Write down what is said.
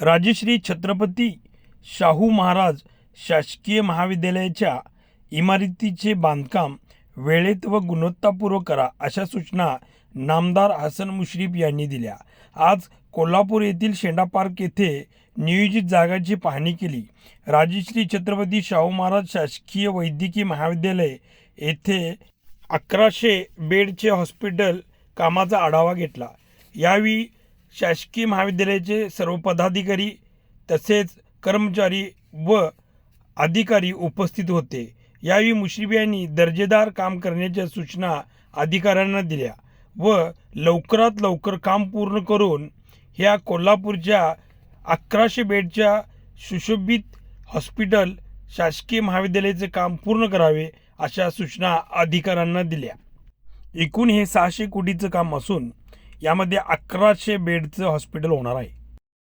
राजश्री छत्रपती शाहू महाराज शासकीय महाविद्यालयाच्या इमारतीचे बांधकाम वेळेत व गुणवत्तापूर्वक करा अशा सूचना नामदार हसन मुश्रीफ यांनी दिल्या. आज कोल्हापूर येथील शेंडा पार्क येथे नियोजित जागाची पाहणी केली. राजश्री छत्रपती शाहू महाराज शासकीय वैद्यकीय महाविद्यालय येथे अकराशे बेडचे हॉस्पिटल कामाचा आढावा घेतला. यावेळी शासकीय महाविद्यालयाचे सर्व पदाधिकारी तसेच कर्मचारी व अधिकारी उपस्थित होते. यावेळी मुश्रीफ यांनी दर्जेदार काम करण्याच्या सूचना अधिकाऱ्यांना दिल्या व लवकरात लवकर काम पूर्ण करून ह्या कोल्हापूरच्या अकराशे बेडच्या सुशोभित हॉस्पिटल शासकीय महाविद्यालयाचे काम पूर्ण करावे अशा सूचना अधिकाऱ्यांना दिल्या. एकूण हे सहाशे कोटीचं काम असून यामध्ये अकराशे बेडचं हॉस्पिटल होणार आहे.